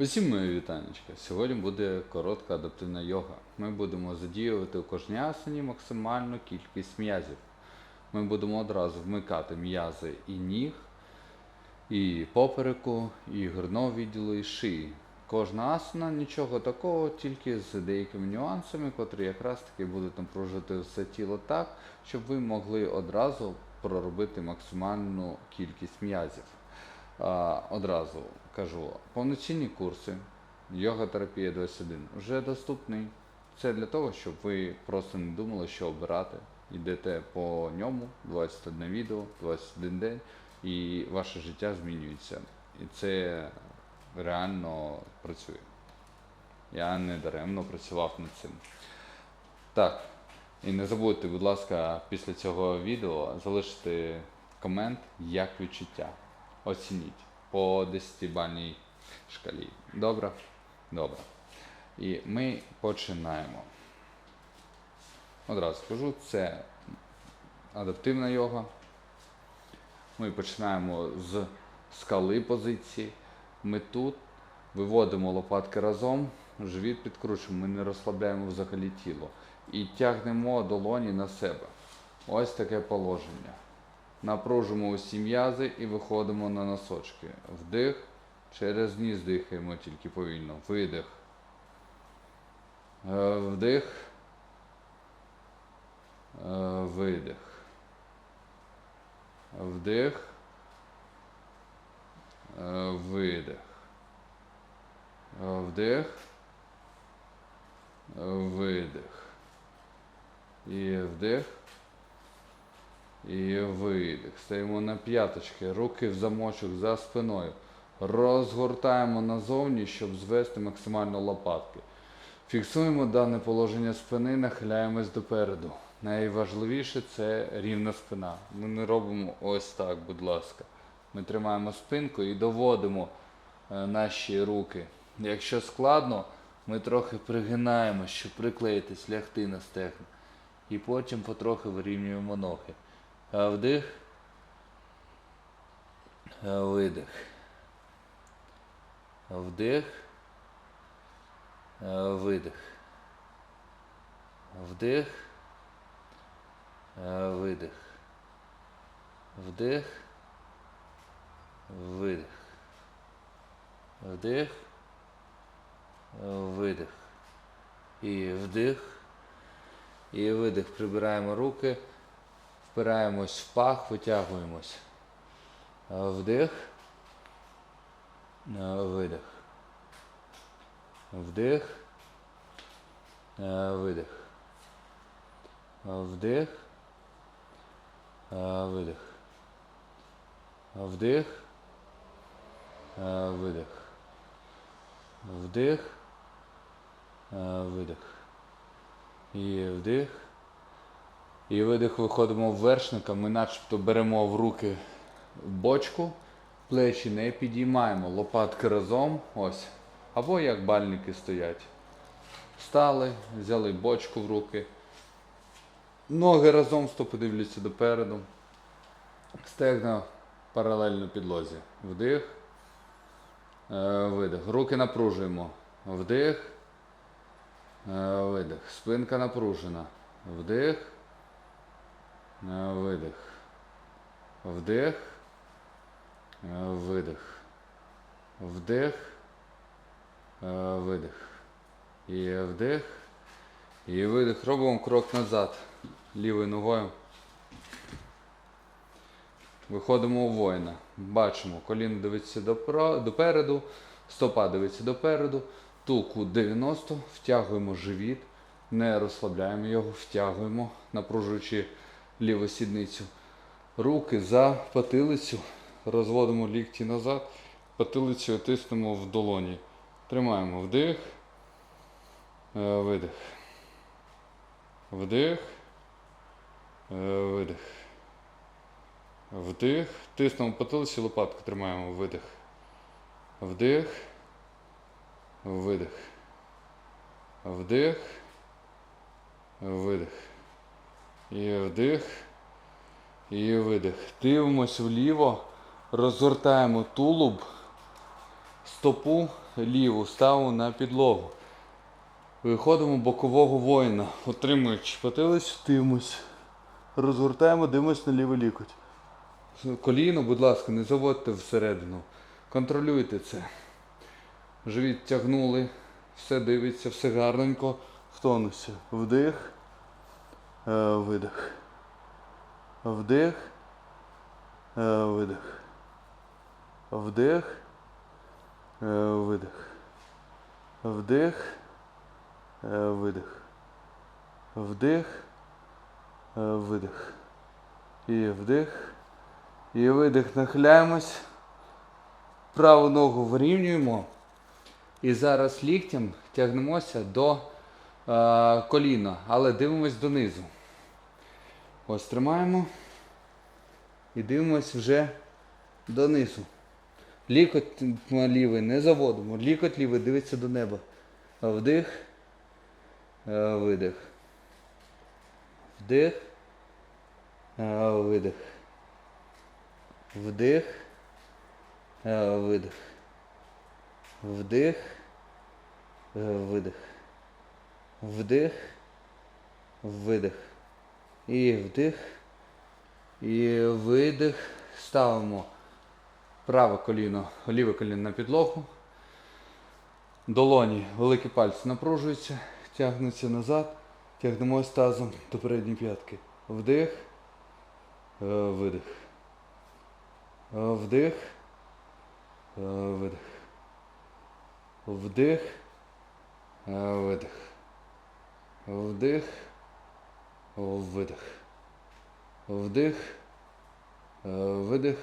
Усім мої вітанечка. Сьогодні буде коротка адаптивна йога. Ми будемо задіювати у кожній асані максимальну кількість м'язів. Ми будемо одразу вмикати м'язи і ніг, і попереку, і грудного відділу, і шиї. Кожна асана нічого такого, тільки з деякими нюансами, котрі якраз таки будуть напружувати все тіло так, щоб ви могли одразу проробити максимальну кількість м'язів. Одразу кажу, повноцінні курси йога-терапія 21 вже доступний. Це для того, щоб ви просто не думали, що обирати. Йдете по ньому 21 відео, 21 день, і ваше життя змінюється. І це реально працює. Я не даремно працював над цим. Так, і не забудьте, будь ласка, після цього відео залишити комент, як відчуття. Оцініть по 10-бальній шкалі. Добре? Добре. І ми починаємо. Одразу скажу, це адаптивна йога. Ми починаємо з скали позиції. Ми тут виводимо лопатки разом, живіт підкручуємо, ми не розслабляємо взагалі тіло. І тягнемо долоні на себе. Ось таке положення. Напружимо усі м'язи і виходимо на носочки. Вдих, через ніс дихаємо тільки повільно. Видих. Е, Вдих. Е, Видих. Вдих. Е, Видих. Вдих. Видих. І вдих. І видих. Стаємо на п'яточки, руки в замочок за спиною. Розгортаємо назовні, щоб звести максимально лопатки. Фіксуємо дане положення спини, нахиляємось допереду. Найважливіше це рівна спина. Ми не робимо ось так, будь ласка. Ми тримаємо спинку і доводимо е, наші руки. Якщо складно, ми трохи пригинаємо, щоб приклеїтись, лягти на стегна. І потім потрохи вирівнюємо ноги. А Вдих. Видих. Вдих. Видих. Вдих. Видих. Вдих. Видих. Вдих. Видих. І вдих. І видих. Прибираємо руки. Впираємось в пах, витягуємось. Вдих. Видих. Вдих. Видих. Вдих. Видих. Вдих. Видих. Вдих. Видих. І вдих. І видих виходимо в вершника, ми начебто беремо в руки бочку, плечі не підіймаємо, лопатки разом, ось. Або як бальники стоять. Стали, взяли бочку в руки. Ноги разом, стопи дивляться допереду. Стегна паралельно підлозі. Вдих. Е, Видих. Руки напружуємо. Вдих. Е, Видих. Спинка напружена. Вдих. Е, Видих. Вдих. Е, Видих. Вдих. Е, Видих. І вдих. І видих. Робимо крок назад. Лівою ногою. Виходимо у воїна. Бачимо, коліно дивиться допереду, стопа дивиться допереду, тул кут 90, втягуємо живіт, не розслабляємо його, втягуємо, напружуючи ліву сідницю. Руки за потилицю, розводимо лікті назад, потилицю тиснемо в долоні. Тримаємо вдих, е, видих. Вдих, е, видих. Вдих. Тиснемо потилицю, лопатку тримаємо. Видих. Вдих. Видих. Вдих. Видих. І вдих. І видих. Дивимось вліво. Розгортаємо тулуб. Стопу ліву ставимо на підлогу. Виходимо бокового воїна, отримуючи потилицю, дивимось. Розгортаємо, дивимось на лівий лікоть. Коліно, будь ласка, не заводьте всередину. Контролюйте це. Живіт тягнули, все дивиться, все гарненько. В тонусі. Вдих. Е, Видих. Вдих. е, Видих. Вдих. е, Видих. Вдих. Видих. Вдих. Видих. І вдих. І видих. Нахиляємось. Праву ногу вирівнюємо. І зараз ліктем тягнемося до е, коліна, але дивимось донизу. Ось тримаємо. І дивимось вже донизу. Лікоть лівий не заводимо. Лікоть лівий дивиться до неба. Вдих. Видих. Вдих. Видих. Вдих. Видих. Вдих. Видих. Вдих. Видих. І вдих. І видих. Ставимо праве коліно, ліве коліно на підлогу. Долоні, великі пальці напружуються, тягнуться назад, тягнемось тазом до передньої п'ятки. Вдих. е, Видих. Е, Вдих. е, Видих. Вдих. е, Видих. Вдих. Видих. Вдих. е, Видих.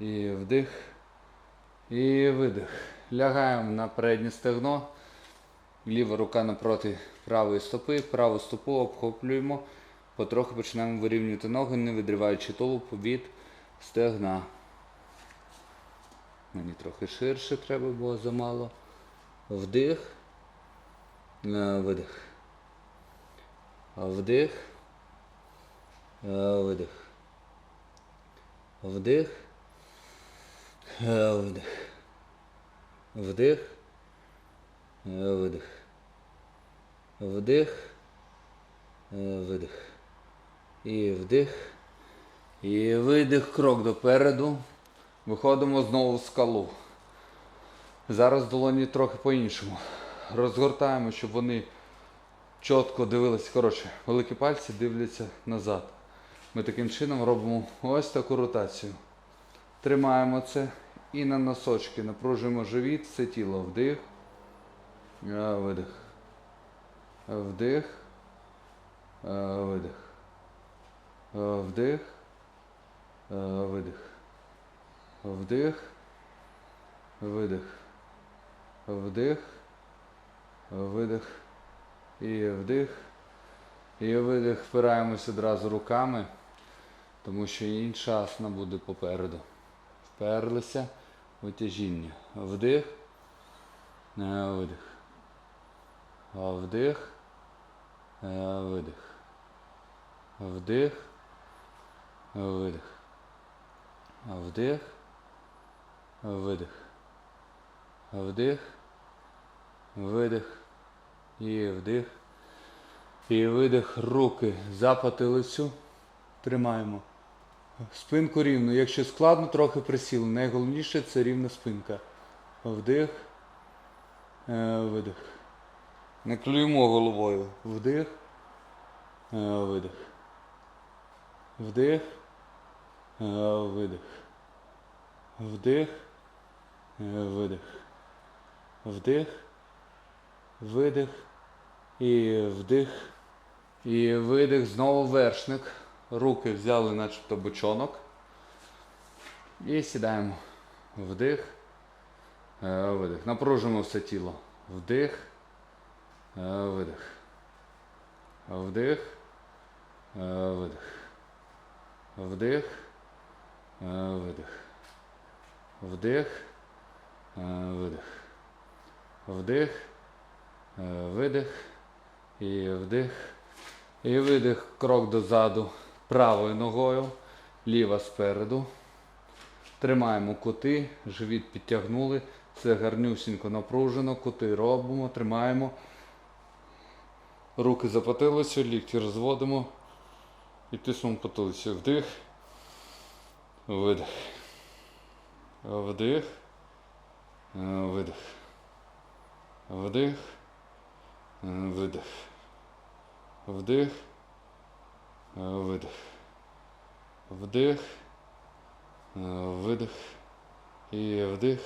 І вдих. І видих. Лягаємо на переднє стегно. Ліва рука напроти правої стопи. Праву стопу обхоплюємо. Потрохи починаємо вирівнювати ноги, не відриваючи тулуб від стегна. Мені трохи ширше треба було замало. Вдих. Е, Видих. Вдих. Е, Видих. Вдих. Вдих. Е, Видих. Вдих. Е, Видих. І вдих. І видих. Крок допереду. Виходимо знову в скалу. Зараз долоні трохи по-іншому. Розгортаємо, щоб вони чітко дивилися. Коротше, великі пальці дивляться назад. Ми таким чином робимо ось таку ротацію. Тримаємо це і на носочки напружуємо живіт, все тіло. Вдих. Видих. Вдих. Видих. Вдих. Видих. Вдих. Видих. Вдих. Видих. І вдих. І видих. Впираємось одразу руками, тому що інша асана буде попереду. Вперлися. Витяжіння. Вдих. е, Видих. Вдих. е, Видих. Вдих. Видих. Вдих. Видих. Вдих. Видих. І вдих. І видих. Руки за потилицю. Тримаємо. Спинку рівно. Якщо складно, трохи присіли. Найголовніше це рівна спинка. Вдих. Е, Видих. Не клюємо головою. Вдих. Е, Видих. Вдих. Е, Видих. Вдих. Видих. Вдих. Видих. І вдих. І видих. Знову вершник. Руки взяли начебто бочонок. І сідаємо. Вдих. е, Видих. Напружимо все тіло. Вдих. е, Видих. Вдих. е, Видих. Вдих. Видих. Вдих. Видих. Вдих. Е, Видих. І вдих. І видих. Крок дозаду правою ногою. Ліва спереду. Тримаємо кути, живіт підтягнули. Все гарнюсінько напружено, кути робимо, тримаємо. Руки за лікті розводимо. І тиснемо потилицю. Вдих. Видих. Вдих. Видих. Вдих. Видих. Вдих. Е, Видих. Вдих. Е, Видих. І вдих.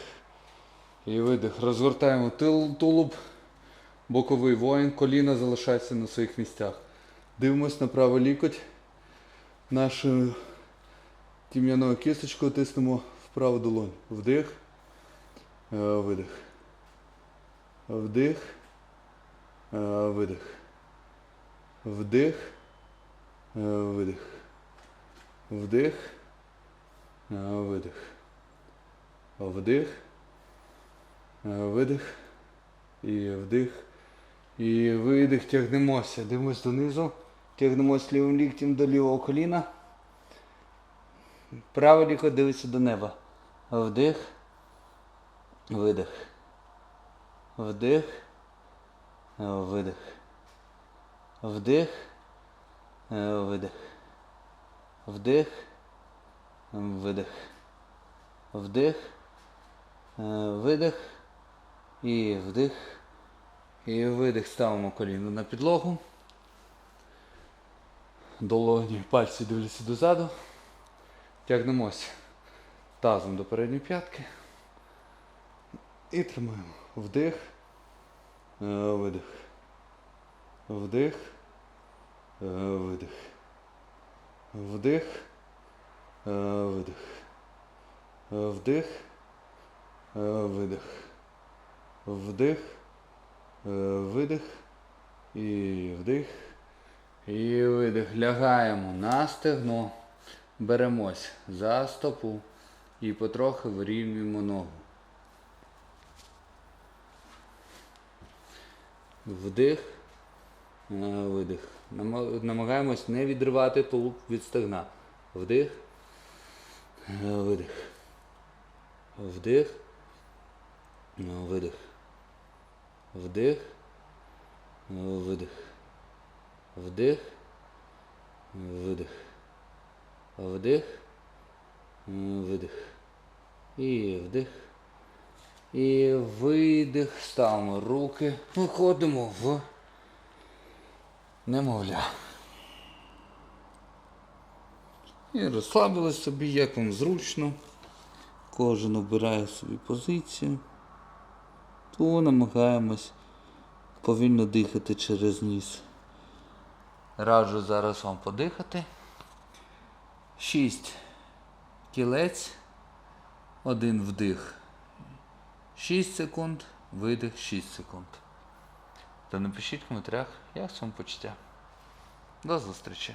І видих. Розгортаємо тил, тулуб. Боковий воїн. Коліна залишаються на своїх місцях. Дивимось на правий лікоть. Нашою тім'яною кісточкою тиснемо в праву долонь. Вдих. Е, Видих. Вдих. Е, Видих. Вдих. Е, Видих. Вдих. Е, Видих. Вдих. Видих. І вдих. І видих. Тягнемося. Дивимось донизу. Тягнемось лівим ліктем до лівого коліна. Правий лікоть дивиться до неба. Вдих. Видих. Вдих. Е, Видих. Вдих. Е, Видих. Вдих. Видих. Вдих. Е, Видих. І вдих. І видих. Ставимо коліно на підлогу. Долоні пальці дивляться дозаду. Тягнемося тазом до передньої п'ятки. І тримаємо. Вдих. Е, Видих. Вдих. е, Видих. Вдих. е, Видих. Вдих. Видих. Вдих. Видих. І вдих. І видих. Лягаємо на стегно. Беремось за стопу і потрохи вирівнюємо ногу. Вдих, е, видих. Намагаємось не відривати тулуб від стегна. Вдих, е, видих. Вдих, е, видих. Вдих, видих. Вдих, видих. Вдих, видих. І вдих. І видих. Ставимо руки. Виходимо в немовля. І розслабились собі, як вам зручно. Кожен обирає собі позицію. То намагаємось повільно дихати через ніс. Раджу зараз вам подихати. Шість кілець. Один вдих. 6 секунд, видих 6 секунд. Та напишіть в коментарях, як вам почуття. До зустрічі!